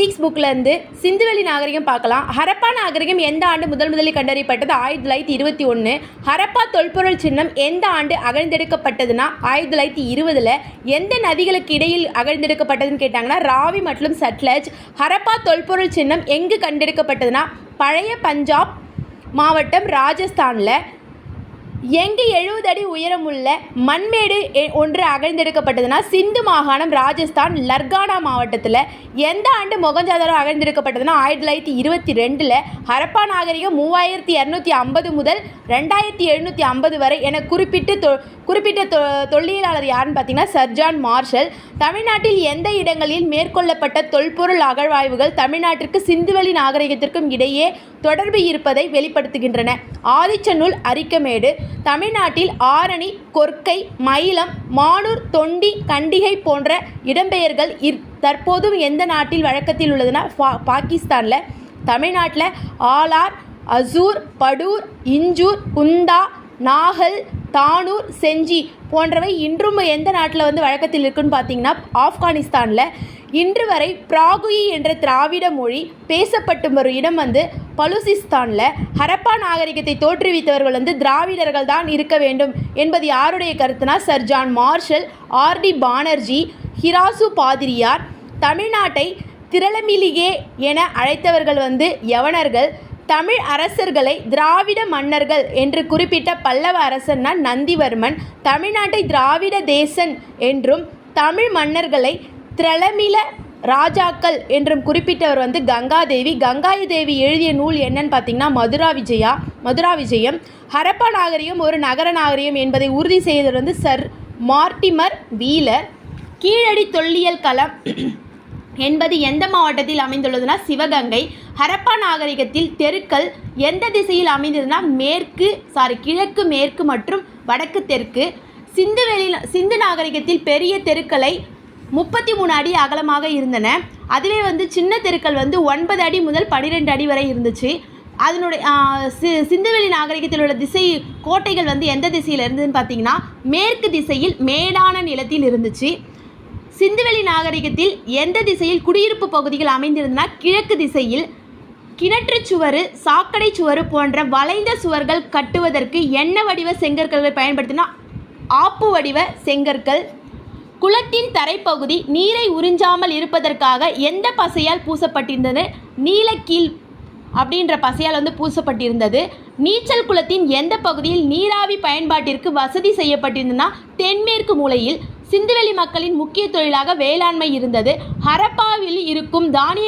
Six புக்லேருந்து சிந்துவெளி நாகரிகம் பார்க்கலாம். ஹரப்பா நாகரிகம் எந்த ஆண்டு முதல் முதலில் கண்டறியப்பட்டது? ஆயிரத்தி தொள்ளாயிரத்தி இருபத்தி ஒன்று ஹரப்பா தொல்பொருள் சின்னம் எந்த ஆண்டு அகழ்ந்தெடுக்கப்பட்டதுன்னா? ஆயிரத்தி தொள்ளாயிரத்தி இருபதில் எந்த நதிகளுக்கு இடையில் அகழ்ந்தெடுக்கப்பட்டதுன்னு கேட்டாங்கன்னா ராவி மற்றும் சட்லஜ். ஹரப்பா தொல்பொருள் சின்னம் எங்கு கண்டெடுக்கப்பட்டதுன்னா? பழைய பஞ்சாப் மாவட்டம் ராஜஸ்தானில். எங்கு எழுபது அடி உயரமுள்ள மண்மேடு எ- ஒன்று அகழ்ந்தெடுக்கப்பட்டதுன்னா சிந்து மாகாணம் ராஜஸ்தான் லர்கானா மாவட்டத்தில் எந்த ஆண்டு மொகஞ்சாதாரோ அகழ்ந்தெடுக்கப்பட்டதுன்னா ஆயிரத்தி தொள்ளாயிரத்தி இருபத்தி ரெண்டில் ஹரப்பா நாகரிகம் மூவாயிரத்தி இரநூத்தி ஐம்பது முதல் ரெண்டாயிரத்தி எழுநூற்றி ஐம்பது வரை என குறிப்பிட்டு தொ குறிப்பிட்ட தொ தொல்லியலாளர் யாருன்னு பார்த்தீங்கன்னா சர்ஜான் மார்ஷல். தமிழ்நாட்டில் எந்த இடங்களில் மேற்கொள்ளப்பட்ட தொல்பொருள் அகழ்வாய்வுகள் தமிழ்நாட்டிற்கு சிந்துவெளி நாகரிகத்திற்கும் இடையே தொடர்பு இருப்பதை வெளிப்படுத்துகின்றன? ஆதிச்சநூல் அரிக்கமேடு தமிழ்நாட்டில் ஆரணி கொற்கை மயிலம் மானூர் தொண்டி கண்டிகை போன்ற இடம்பெயர்கள் இர் தற்போதும் எந்த நாட்டில் வழக்கத்தில் உள்ளதுன்னா பா பாகிஸ்தானில். தமிழ்நாட்டில் ஆலார் அசூர் படூர் இஞ்சூர் குந்தா நாகல் தானூர் செஞ்சி போன்றவை இன்றும் எந்த நாட்டில் வந்து வழக்கத்தில் இருக்குன்னு பார்த்தீங்கன்னா ஆப்கானிஸ்தானில். இன்று வரை பிராகுயி என்ற திராவிட மொழி பேசப்பட்டு வரும் இடம் வந்து பலுசிஸ்தானில். ஹரப்பா நாகரிகத்தை தோற்றுவித்தவர்கள் வந்து திராவிடர்கள் தான் இருக்க வேண்டும் என்பது யாருடைய கருத்துனா sir John Marshall R D Banerji Heras பாதிரியார். தமிழ்நாட்டை திரளமிலிகே என அழைத்தவர்கள் வந்து யவனர்கள். தமிழ் அரசர்களை திராவிட மன்னர்கள் என்று குறிப்பிட்ட பல்லவ அரசன்னா நந்திவர்மன். தமிழ்நாட்டை திராவிட தேசன் என்றும் தமிழ் மன்னர்களை திரளமில ராஜாக்கள் என்றும் குறிப்பிட்டவர் வந்து கங்காதேவி. கங்காயதேவி எழுதிய நூல் என்னன்னு பார்த்தீங்கன்னா மதுரா விஜயா மதுரா விஜயம். ஹரப்பா நாகரிகம் ஒரு நகர நாகரிகம் என்பதை உறுதி செய்தவர் வந்து சர் மார்டிமர் வீலர். கீழடி தொல்லியல் களம் என்பது எந்த மாவட்டத்தில் அமைந்துள்ளதுன்னா சிவகங்கை. ஹரப்பா நாகரிகத்தில் தெருக்கள் எந்த திசையில் அமைந்ததுன்னா மேற்கு சாரி கிழக்கு மேற்கு மற்றும் வடக்கு தெற்கு. சிந்துவெளி சிந்து நாகரிகத்தில் பெரிய தெருக்களை முப்பத்தி மூணு அடி அகலமாக இருந்தன. அதிலே வந்து சின்ன தெருக்கள் வந்து ஒன்பது அடி முதல் பன்னிரெண்டு அடி வரை இருந்துச்சு. அதனுடைய சி சிந்துவெளி நாகரிகத்தில் உள்ள திசை கோட்டைகள் வந்து எந்த திசையில் இருந்ததுன்னு பார்த்தீங்கன்னா மேற்கு திசையில் மேடான நிலத்தில் இருந்துச்சு. சிந்துவெளி நாகரிகத்தில் எந்த திசையில் குடியிருப்பு பகுதிகள் அமைந்திருந்தனா? கிழக்கு திசையில் கிணற்றுச் சுவர் சாக்கடை சுவர் போன்ற வளைந்த சுவர்கள் கட்டுவதற்கு எண்ணெய் வடிவ செங்கற்களை பயன்படுத்தினா? ஆப்பு வடிவ செங்கற்கள். குளத்தின் தரைப்பகுதி நீரை உறிஞ்சாமல் இருப்பதற்காக எந்த பசையால் பூசப்பட்டிருந்தது? நீலக்கீல் அப்படின்ற பசையால் வந்து பூசப்பட்டிருந்தது. நீச்சல் குளத்தின் எந்த பகுதியில் நீராவி பயன்பாட்டிற்கு வசதி செய்யப்பட்டிருந்ததுன்னா தென்மேற்கு மூலையில் சிந்துவெளி மக்களின் முக்கிய தொழிலாக வேளாண்மை இருந்தது. ஹரப்பாவில் இருக்கும் தானிய